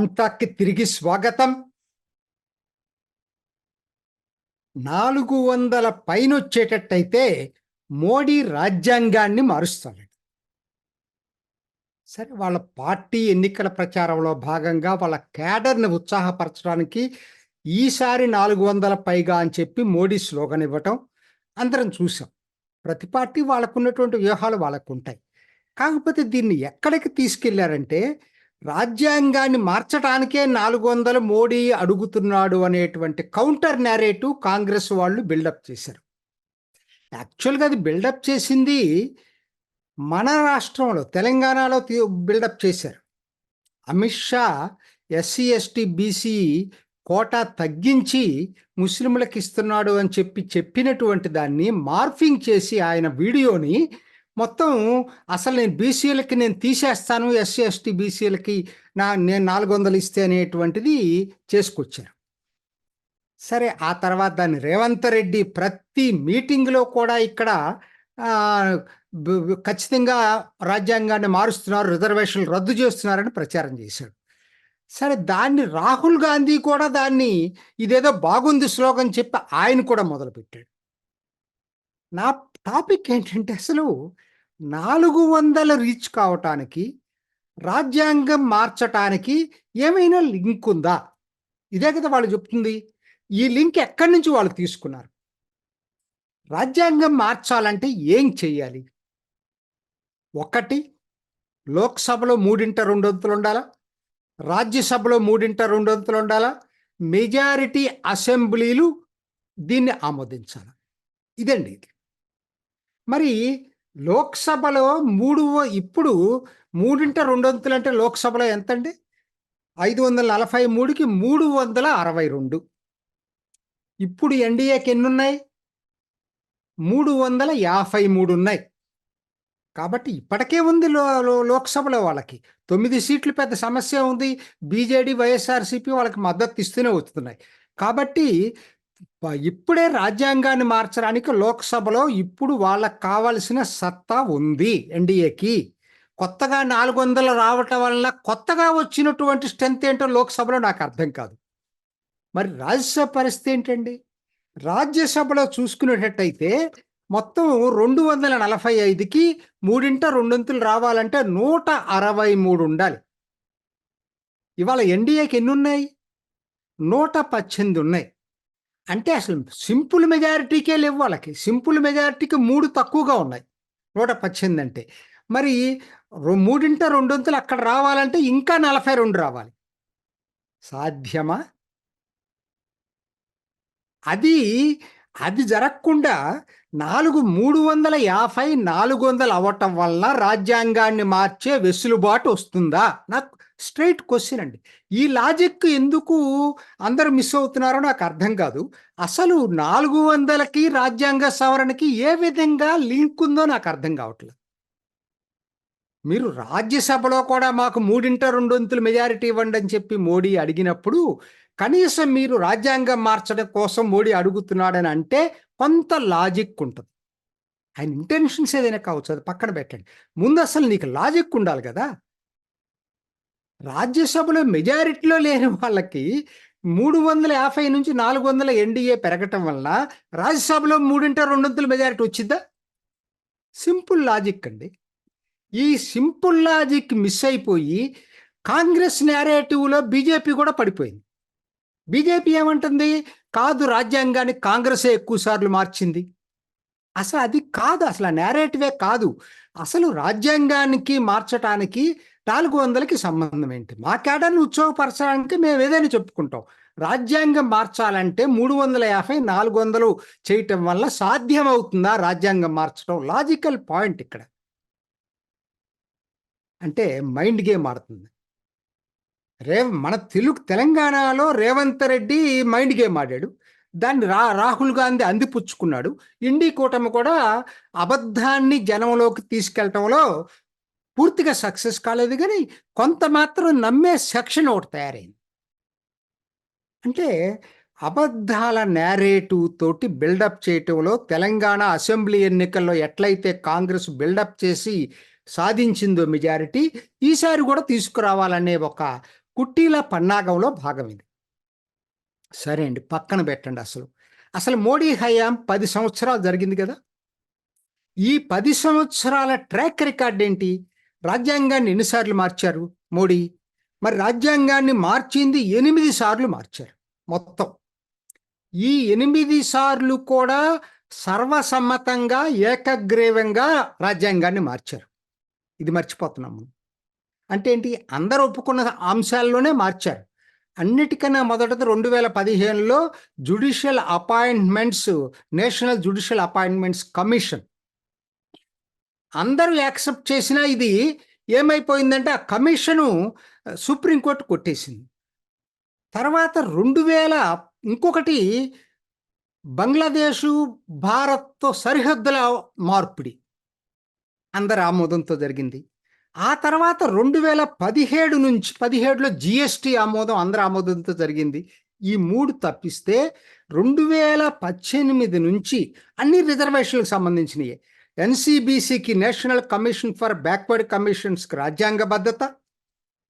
అంతాకి తిరిగి స్వాగతం. నాలుగు వందల పైన వచ్చేటట్టయితే మోడీ రాజ్యాంగాన్ని మారుస్తాడు. సరే వాళ్ళ పార్టీ ఎన్నికల ప్రచారంలో భాగంగా వాళ్ళ క్యాడర్ని ఉత్సాహపరచడానికి ఈసారి నాలుగు వందల పైగా అని చెప్పి మోడీ స్లోగన్ ఇవ్వటం అందరం చూసాం. ప్రతి పార్టీ వాళ్ళకున్నటువంటి వ్యూహాలు వాళ్ళకు ఉంటాయి కాకపోతే దీన్ని ఎక్కడికి తీసుకెళ్ళారంటే రాజ్యాంగాన్ని మార్చడానికే నాలుగు వందల మోడీ అడుగుతున్నాడు అనేటువంటి కౌంటర్ నేరేటివ్ కాంగ్రెస్ వాళ్ళు బిల్డప్ చేశారు. యాక్చువల్గా అది బిల్డప్ చేసింది మన రాష్ట్రంలో తెలంగాణలో బిల్డప్ చేశారు. Amit Shah SC ST BC quota తగ్గించి ముస్లింలకు ఇస్తున్నాడు అని చెప్పి చెప్పినటువంటి దాన్ని మార్ఫింగ్ చేసి ఆయన వీడియోని మొత్తం అసలు నేను బీసీలకి నేను తీసేస్తాను ఎస్సీ ఎస్టీ బీసీలకి నా నేను నాలుగు వందలు ఇస్తే అనేటువంటిది చేసుకొచ్చారు. సరే ఆ తర్వాత దాన్ని రేవంత్ రెడ్డి ప్రతి మీటింగ్లో కూడా ఇక్కడ ఖచ్చితంగా రాజ్యాంగాన్ని మారుస్తున్నారు రిజర్వేషన్లు రద్దు చేస్తున్నారని ప్రచారం చేశాడు. సరే దాన్ని రాహుల్ గాంధీ కూడా దాన్ని ఇదేదో బాగుంది శ్లోకం చెప్పి ఆయన కూడా మొదలుపెట్టాడు. నా టాపిక్ ఏంటంటే అసలు నాలుగు వందల రీచ్ కావటానికి రాజ్యాంగం మార్చటానికి ఏమైనా లింక్ ఉందా? ఇదే కదా వాళ్ళు చెప్తుంది. ఈ లింక్ ఎక్కడి నుంచి వాళ్ళు తీసుకున్నారు? రాజ్యాంగం మార్చాలంటే ఏం చెయ్యాలి? ఒకటి లోక్సభలో మూడింట రెండొంతులు ఉండాలా? రాజ్యసభలో మూడింట రెండొంతులు ఉండాలా? మెజారిటీ అసెంబ్లీలు దీన్ని ఆమోదించాలి? ఇదండి ఇది. మరి లోక్సభలో మూడు ఇప్పుడు మూడింట రెండొంతులు అంటే లోక్సభలో ఎంతండి? ఐదు వందల నలభై మూడుకి మూడు వందల అరవై రెండు. ఇప్పుడు ఎన్డీఏకి ఎన్ని ఉన్నాయి మూడు వందల యాభై మూడు ఉన్నాయి కాబట్టి ఇప్పటికే ఉంది లో లోక్సభలో వాళ్ళకి. తొమ్మిది సీట్లు పెద్ద సమస్య ఉంది. బీజేడీ వైఎస్ఆర్సీపీ వాళ్ళకి మద్దతు ఇస్తూనే వస్తున్నాయి. కాబట్టి ఇప్పుడే రాజ్యాంగాన్ని మార్చడానికి లోక్సభలో ఇప్పుడు వాళ్ళకి కావలసిన సత్తా ఉంది ఎన్డీఏకి. కొత్తగా నాలుగు వందలు రావటం వల్ల కొత్తగా వచ్చినటువంటి స్ట్రెంత్ ఏంటో లోక్సభలో నాకు అర్థం కాదు. మరి రాజ్యసభ పరిస్థితి ఏంటండి? రాజ్యసభలో చూసుకునేటట్టయితే మొత్తం రెండు వందల నలభై ఐదుకి మూడింట రెండొంతులు రావాలంటే నూట అరవై మూడు ఉండాలి. ఇవాళ ఎన్డీఏకి ఎన్ని ఉన్నాయి నూట పద్దెనిమిది ఉన్నాయి. అంటే అసలు సింపుల్ మెజారిటీకే లేవు వాళ్ళకి. సింపుల్ మెజారిటీకి మూడు తక్కువగా ఉన్నాయి. నూట పద్దెనిమిది అంటే. మరి మూడింట రెండొంతులు అక్కడ రావాలంటే ఇంకా నలభై రెండు రావాలి. సాధ్యమా? అది అది జరగకుండా నాలుగు మూడు వందల యాభై నాలుగు వందలు అవ్వటం వలన రాజ్యాంగాన్ని మార్చే వెసులుబాటు వస్తుందా? నాకు స్ట్రైట్ క్వశ్చన్ అండి. ఈ లాజిక్ ఎందుకు అందరూ మిస్ అవుతున్నారో నాకు అర్థం కాదు. అసలు నాలుగు వందలకి రాజ్యాంగ సవరణకి ఏ విధంగా లింక్ ఉందో నాకు అర్థం కావట్లేదు. మీరు రాజ్యసభలో కూడా మాకు మూడింట రెండొంతులు మెజారిటీ ఇవ్వండి అని చెప్పి మోడీ అడిగినప్పుడు కనీసం మీరు రాజ్యాంగం మార్చడం కోసం మోడీ అడుగుతున్నాడని అంటే కొంత లాజిక్ ఉంటుంది. ఆయన ఇంటెన్షన్స్ ఏదైనా కావచ్చు అది పక్కన పెట్టండి. ముందు అసలు నీకు లాజిక్ ఉండాలి కదా. రాజ్యసభలో మెజారిటీలో లేని వాళ్ళకి మూడు వందల యాభై నుంచి నాలుగు వందల ఎన్డీఏ పెరగటం వలన రాజ్యసభలో మూడింట రెండొంతుల మెజారిటీ వచ్చిందా సింపుల్ లాజిక్ అండి. ఈ సింపుల్ లాజిక్ మిస్ అయిపోయి కాంగ్రెస్ నేరేటివ్లో బీజేపీ కూడా పడిపోయింది. బీజేపీ ఏమంటుంది? కాదు రాజ్యాంగాన్ని కాంగ్రెసే ఎక్కువ సార్లు మార్చింది. అసలు అది కాదు అసలు ఆ నేరేటివే కాదు. అసలు రాజ్యాంగానికి మార్చటానికి నాలుగు వందలకి సంబంధం ఏంటి? మా కేడర్ని ఉత్సవపరచడానికి మేము ఏదైనా చెప్పుకుంటాం. రాజ్యాంగం మార్చాలంటే మూడు వందల యాభై నాలుగు వందలు చేయటం వల్ల సాధ్యమవుతుందా రాజ్యాంగం మార్చడం లాజికల్ పాయింట్ ఇక్కడ. అంటే మైండ్ గేమ్ ఆడుతుంది. రేవ్ మన తెలుగు తెలంగాణలో రేవంత్ రెడ్డి మైండ్ గేమ్ ఆడాడు దాన్ని రా రాహుల్ గాంధీ అందిపుచ్చుకున్నాడు. ఇండి కూటమి కూడా అబద్ధాన్ని జనంలోకి తీసుకెళ్ళటంలో పూర్తిగా సక్సెస్ కాలేదు కానీ కొంత మాత్రం నమ్మే సెక్షన్ ఒకటి తయారైంది. అంటే అబద్ధాల నేరేటివ్ తోటి బిల్డప్ చేయటంలో తెలంగాణ అసెంబ్లీ ఎన్నికల్లో ఎట్లయితే కాంగ్రెస్ బిల్డప్ చేసి సాధించిందో మెజారిటీ ఈసారి కూడా తీసుకురావాలనే ఒక కుట్టీల పన్నాగంలో భాగం ఇది. సరే అండి పక్కన పెట్టండి అసలు. అసలు మోడీ హయాం పది సంవత్సరాలు జరిగింది కదా. ఈ పది సంవత్సరాల ట్రాక్ రికార్డ్ ఏంటి? రాజ్యాంగాన్ని ఎన్నిసార్లు మార్చారు మోడీ? మరి రాజ్యాంగాన్ని మార్చింది ఎనిమిది సార్లు మార్చారు మొత్తం. ఈ ఎనిమిది సార్లు కూడా సర్వసమ్మతంగా ఏకగ్రీవంగా రాజ్యాంగాన్ని మార్చారు. ఇది మర్చిపోతున్నాం మనం. అంటే ఏంటి? అందరూ ఒప్పుకున్న అంశాల్లోనే మార్చారు. అన్నిటికన్నా మొదటది రెండు వేల పదిహేనులో judicial appointments national judicial appointments commission. అందరూ యాక్సెప్ట్ చేసినా ఇది ఏమైపోయిందంటే ఆ కమిషను సుప్రీంకోర్టు కొట్టేసింది. తర్వాత రెండు వేల ఇంకొకటి బంగ్లాదేశు భారత్తో సరిహద్దుల మార్పిడి. అందరి ఆమోదంతో జరిగింది. ఆ తర్వాత రెండు వేల పదిహేడు నుంచి పదిహేడులో జిఎస్టి ఆమోదం అందరి ఆమోదంతో జరిగింది. ఈ మూడు తప్పిస్తే రెండు వేల పద్దెనిమిది నుంచి అన్ని రిజర్వేషన్లకు సంబంధించినవి ఎన్సిబిసికి నేషనల్ కమిషన్ ఫర్ బ్యాక్వర్డ్ కమిషన్స్కి రాజ్యాంగబద్ధత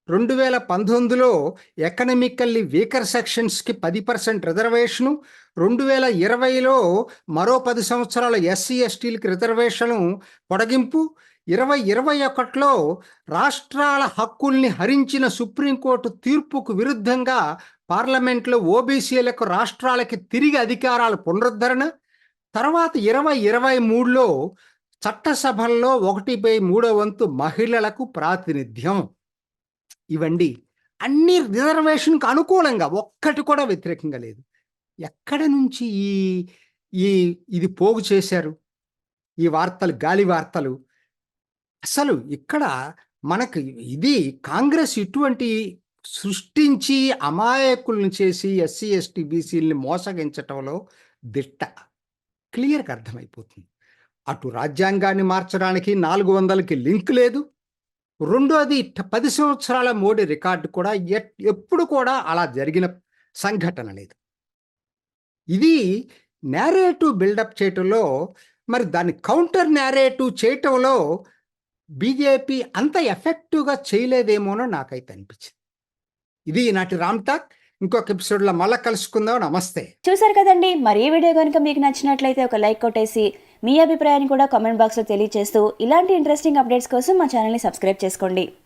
రెండు వేల పంతొమ్మిదిలో ఎకనమికల్లీ వీకర్ సెక్షన్స్కి పది పర్సెంట్ రిజర్వేషను. రెండు వేల ఇరవైలో మరో పది సంవత్సరాల ఎస్సీ ఎస్టీలకి రిజర్వేషను పొడిగింపు. ఇరవై ఇరవై ఒకటిలో రాష్ట్రాల హక్కుల్ని హరించిన సుప్రీంకోర్టు తీర్పుకు విరుద్ధంగా పార్లమెంట్లో ఓబీసీలకు రాష్ట్రాలకి తిరిగి అధికారాల పునరుద్ధరణ తర్వాత ఇరవై ఇరవై మూడులో చట్టసభల్లో ఒకటి బై మూడో వంతు మహిళలకు ప్రాతినిధ్యం. ఇవండి. అన్ని రిజర్వేషన్కు అనుకూలంగా ఒక్కటి కూడా వ్యతిరేకంగా లేదు. ఎక్కడ నుంచి ఈ ఈ ఇది పోగు చేశారు? ఈ వార్తలు గాలి వార్తలు అసలు ఇక్కడ మనకు ఇది కాంగ్రెస్ ఇటువంటి సృష్టించి అమాయకులను చేసి ఎస్సీ ఎస్టీ బీసీలని మోసగించటంలో దిట్ట. క్లియర్గా అర్థమైపోతుంది. అటు రాజ్యాంగాన్ని మార్చడానికి నాలుగు వందలకి లింక్ లేదు. రెండోది పది సంవత్సరాల మోడీ రికార్డు కూడా ఎప్పుడు కూడా అలా జరిగిన సంఘటన లేదు. ఇది నేరేటివ్ బిల్డప్ చేయటంలో మరి దాన్ని కౌంటర్ నేరేటివ్ చేయటంలో బీజేపీ అంత ఎఫెక్టివ్గా చేయలేదేమోనో నాకైతే అనిపించింది. ఇది ఈనాటి రామ్ టాక్. ఇంకొక ఎపిసోడ్లో మళ్ళీ కలుసుకుందాం. నమస్తే. చూసారు కదండి. మరి ఈ వీడియో కనుక మీకు నచ్చినట్లయితే ఒక లైక్ కొట్టేసి మీ అభిప్రాయాన్ని కూడా కామెంట్ బాక్స్లో తెలియజేస్తూ ఇలాంటి ఇంట్రెస్టింగ్ అప్డేట్స్ కోసం మా ఛానల్ని సబ్స్క్రైబ్ చేసుకోండి.